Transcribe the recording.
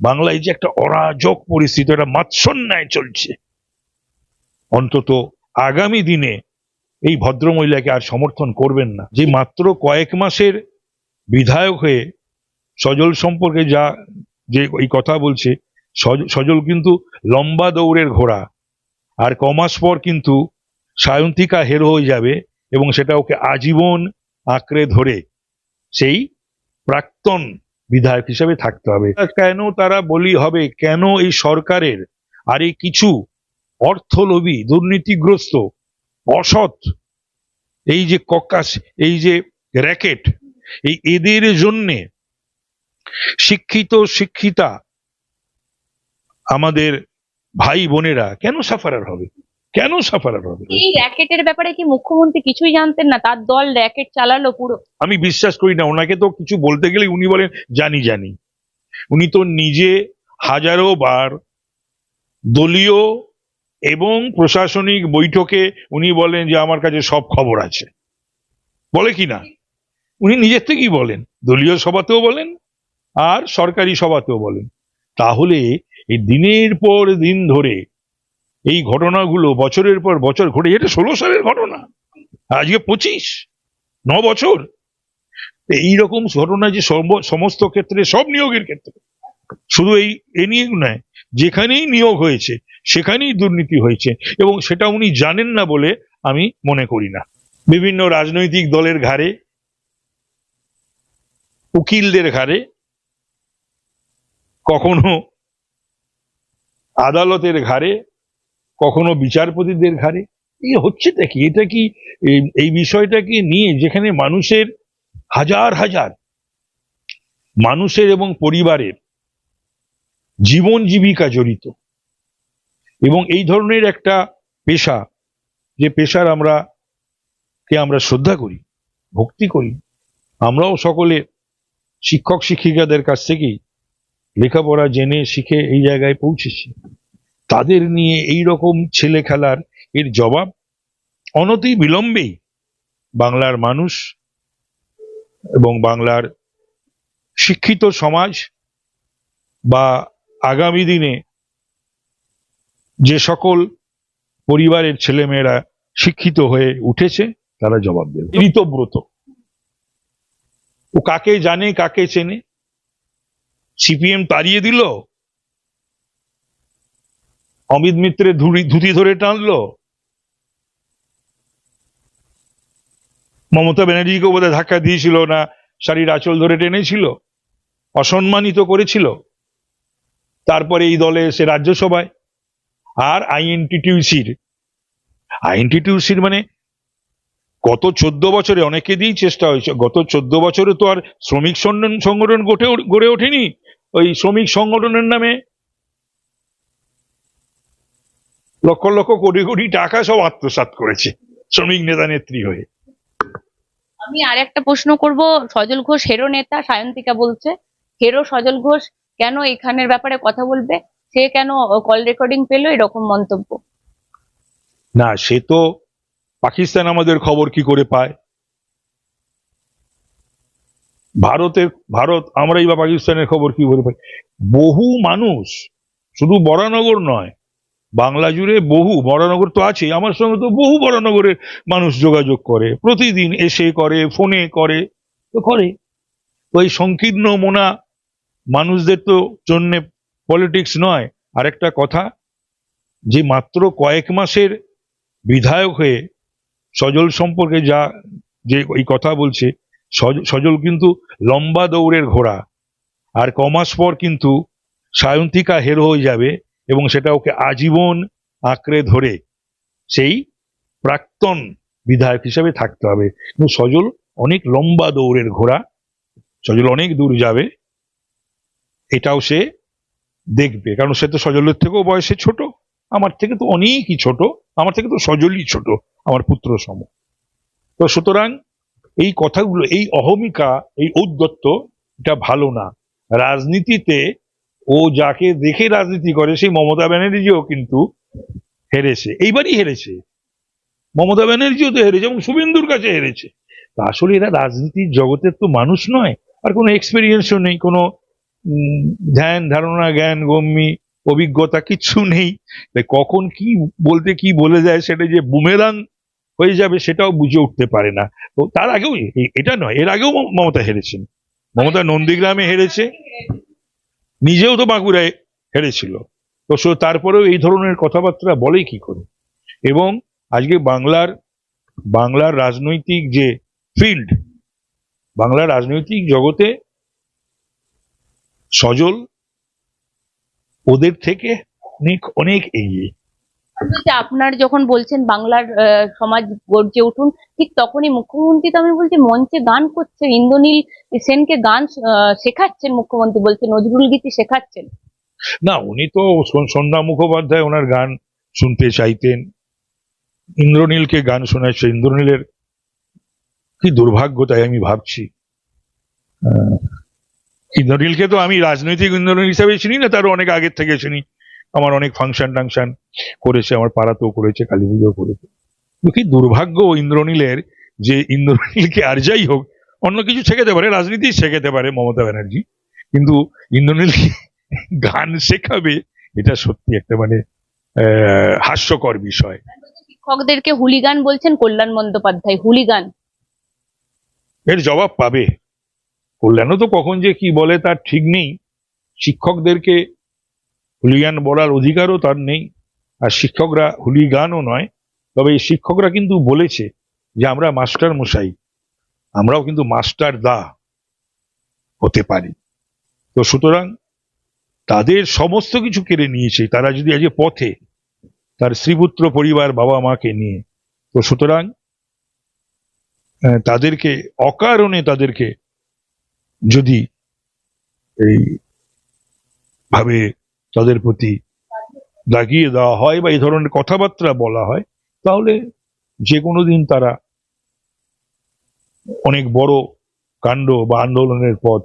বাংলায় যে একটা অরাজক পরিস্থিতি, একটা মাৎসন্যায় চলছে। অন্তত আগামী দিনে এই ভদ্রমহিলাকে আর সমর্থন করবেন না। যে মাত্র কয়েক মাসের বিধায়ক হয়ে সজল সম্পর্কে যা যে এই কথা বলছে, সজ- সজল কিন্তু লম্বা দৌড়ের ঘোড়া। আর কমাস পর কিন্তু সায়ন্তিকা হেরো হয়ে যাবে এবং সেটা ওকে আজীবন আঁকড়ে ধরে। সেই প্রাক্তন বিধায়ক হিসেবে থাকতে হবে। কেন তারা বলি হবে, কেন এই সরকারের আর এই কিছু অর্থলোভী, দুর্নীতিগ্রস্ত, অসৎ, এই যে কক্কাস এই যে র্যাকেট, এই এদের জন্যে শিক্ষিত, শিক্ষিতা আমাদের ভাই বোনেরা কেন সাফারার হবে? কেন সাফারার হবে? এই র্যাকেটের ব্যাপারে কি মুখ্যমন্ত্রী কিছুই জানতেন না? তার দল র্যাকেট চালালো পুরো। আমি বিশ্বাস করি না ওনাকে তো কিছু বলতে গেলে উনি বলেন জানি জানি। উনি তো নিজে হাজারো বার দলীয় এবং প্রশাসনিক বৈঠকে উনি বলেন যে আমার কাছে সব খবর আছে। বলে কি না? উনি নিজের থেকেই বলেন দলীয় সভাতেও বলেন আর সরকারি সভাতেও বলেন। তাহলে এই দিনের পর দিন ধরে এই ঘটনাগুলো বছরের পর বছর ঘটে, এটা ষোলো সালের ঘটনা, আজকে পঁচিশ, ন বছর। এইরকম ঘটনা যে সমস্ত ক্ষেত্রে, সব নিয়োগের ক্ষেত্রে। শুধু এই, এ নিয়ে নয়, যেখানেই নিয়োগ হয়েছে, সেখানেই দুর্নীতি হয়েছে, এবং সেটা উনি জানেন না বলে আমি মনে করি না। বিভিন্ন রাজনৈতিক দলের ঘাড়ে, উকিলদের ঘাড়ে, কখনো আদালতের ঘাড়ে কখনো বিচারপতিদের ঘাড়ে? এই হচ্ছেটা কি? এটা কি এই- বিষয়টাকে নিয়ে যেখানে মানুষের হাজার হাজার মানুষের এবং পরিবারের জীবন জীবিকা জড়িত এবং এই ধরনের একটা পেশা, যে পেশার আমরা, কে আমরা শ্রদ্ধা করি, ভক্তি করি, আমরাও সকলে শিক্ষক শিক্ষিকাদের কাছ থেকেই লেখাপড়া জেনে শিখে এই জায়গায় পৌঁছেছি। তাদের নিয়ে এই রকম ছেলে খেলার এর জবাব অনতি বিলম্বেই বাংলার মানুষ এবং বাংলার শিক্ষিত সমাজ বা আগামী দিনে যে সকল পরিবারের ছেলেমেয়েরা শিক্ষিত হয়ে উঠেছে, তারা জবাব দেবে। ঋতব্রত ও কাকে জানে, কাকে চেনে? সিপিএম তাড়িয়ে দিল? অমিত মিত্রের ধুড়ি, ধুতি ধরে টানলো? মমতা ব্যানার্জিকে বোধহয় ধাক্কা দিয়েছিল না, শাড়ির আঁচল ধরে টেনেছিল? অসম্মানিত করেছিল? তারপরে এই দলে এসে রাজ্যসভায়। আর আইএনটিটিউসির আইএনটিটিউসির মানে গত চোদ্দ বছরে অনেকে দিয়েই চেষ্টা হয়েছে, গত চোদ্দ বছরে তো আর শ্রমিক সংগঠন সংগঠন গড়ে গড়ে ওঠেনি। ওই শ্রমিক সংগঠনের নামে লক্ষ লক্ষ কোটি কোটি টাকা সব আত্মসাৎ করেছে শ্রমিক নেতা নেত্রী হয়ে। আমি আর একটা প্রশ্ন করব। সজল ঘোষ হেরো নেতা সায়ন্তিকা বলছে। হেরো সজল ঘোষ কেন এখানের ব্যাপারে কথা বলবে? সে কেন কল রেকর্ডিং পেল? এরকম মন্তব্য। না সে তো পাকিস্তান আমাদের খবর কি করে পায়? ভারতের ভারত আমরাই বা পাকিস্তানের খবর কি করে পাই? বহু মানুষ শুধু বরানগর নয় বাংলা জুড়ে বহু বরানগর তো আছে আমার সঙ্গে তো বহু বরানগরের মানুষ যোগাযোগ করে, প্রতিদিন এসে করে, ফোনে করে, তো করে। তো এই সংকীর্ণ মোনা মানুষদের তো জন্যে পলিটিক্স নয়। আরেকটা কথা, যে মাত্র কয়েক মাসের বিধায়ক হয়ে সজল সম্পর্কে যা, যে এই কথা বলছে, সজ- সজল কিন্তু লম্বা দৌড়ের ঘোড়া। আর কমাস পর কিন্তু সায়ন্তিকা হেরো হয়ে যাবে এবং সেটা ওকে আজীবন আঁকড়ে ধরে সেই প্রাক্তন বিধায়ক হিসেবে থাকতে হবে। কিন্তু সজল অনেক লম্বা দৌড়ের ঘোড়া, সজল অনেক দূর যাবে, এটাও সে দেখবে। কারণ সে তো সজলের থেকেও বয়সে ছোট, আমার থেকে তো অনেকই ছোট, আমার থেকে তো সজলই ছোট, আমার পুত্র সম। তো সুতরাং এই কথাগুলো, এই অহমিকা, এই ঔদ্ধত্য এটা ভালো না। রাজনীতিতে ও যাকে দেখে রাজনীতি করে সেই মমতা ব্যানার্জিও কিন্তু হেরেছে। এইবারই হেরেছে। মমতা ব্যানার্জিও তো হেরেছে এবং শুভেন্দুর কাছে হেরেছে। তা আসলে এরা রাজনীতির জগতের তো মানুষ নয়। আর কোনো এক্সপিরিয়েন্সও নেই, কোনো ধ্যান, ধারণা, জ্ঞান গম্যি অভিজ্ঞতা কিচ্ছু নেই। কখন কি বলতে কি বলে যায় সেটা যে বুমেরাং হয়ে যাবে সেটাও বুঝে উঠতে পারে না। তো তার আগেও এটা নয়, এর আগেও মমতা হেরেছেন। মমতা নন্দীগ্রামে হেরেছে। নিজেও তো বাঁকুড়ায় হেরেছিল। তো সো- তারপরেও এই ধরনের কথাবার্তা বলে কি করে? এবং আজকে বাংলার বাংলার রাজনৈতিক যে ফিল্ড বাংলার রাজনৈতিক জগতে সজল ওদের থেকে অনেক অনেক এগিয়ে। আপনার যখন বলছেন বাংলার সমাজ গর্জে উঠুন, ঠিক তখনই মুখ্যমন্ত্রী তো আমি বলছি মঞ্চে গান করছে ইন্দ্রনীল সেনকে গান শেখাচ্ছেন মুখ্যমন্ত্রী বলছে নজরুল গীতি শেখাচ্ছেন। না, উনি তো সন- সন্ধ্যা মুখোপাধ্যায় ওনার গান শুনতে চাইতেন। ইন্দ্রনীলকে গান শোনাচ্ছে ইন্দ্রনীলের কি দুর্ভাগ্য তাই আমি ভাবছি। ইন্দ্রনীলকে তো আমি রাজনৈতিক ইন্দ্রনীল হিসাবে চিনি না, তারও অনেক আগের থেকে চিনি। আমার অনেক ফাংশন টাংশন করেছে আমার পাড়াতেও করেছে কালী পুজো করেছে কি দুর্ভাগ্য ইন্দ্রনীলের যে ইন্দ্রনীলকে আর যাই হোক অন্য কিছু শেখাতে পারে রাজনীতি শেখাতে পারে মমতা ব্যানার্জি। কিন্তু ইন্দ্রনীলকে গান শেখাবে এটা সত্যি একটা মানে আহ, হাস্যকর বিষয়। শিক্ষকদেরকে হুলিগান বলছেন কল্যাণ বন্দ্যোপাধ্যায় হুলিগান। এর জবাব পাবে। কল্যাণও তো কখন যে কি বলে তার ঠিক নেই। শিক্ষকদেরকে হুলিগান বলার অধিকারও তার নেই। আর শিক্ষকরা হুলিগানও নয়, তবে এই শিক্ষকরা কিন্তু বলেছে যে আমরা মাস্টার মশাই, আমরাও কিন্তু মাস্টার দা হতে পারি। তো সুতরাং তাদের সমস্ত কিছু কেড়ে নিয়েছে, তারা যদি আজকে পথে তার শ্রীপুত্র পরিবার বাবা মাকে নিয়ে, তো সুতরাং তাদেরকে অকারণে তাদেরকে যদি এই ভাবে তাদের প্রতি দাগিয়ে দেওয়া হয় বা এই ধরনের কথাবার্তা বলা হয়, তাহলে যে কোনো দিন তারা অনেক বড় কাণ্ড বা আন্দোলনের পথ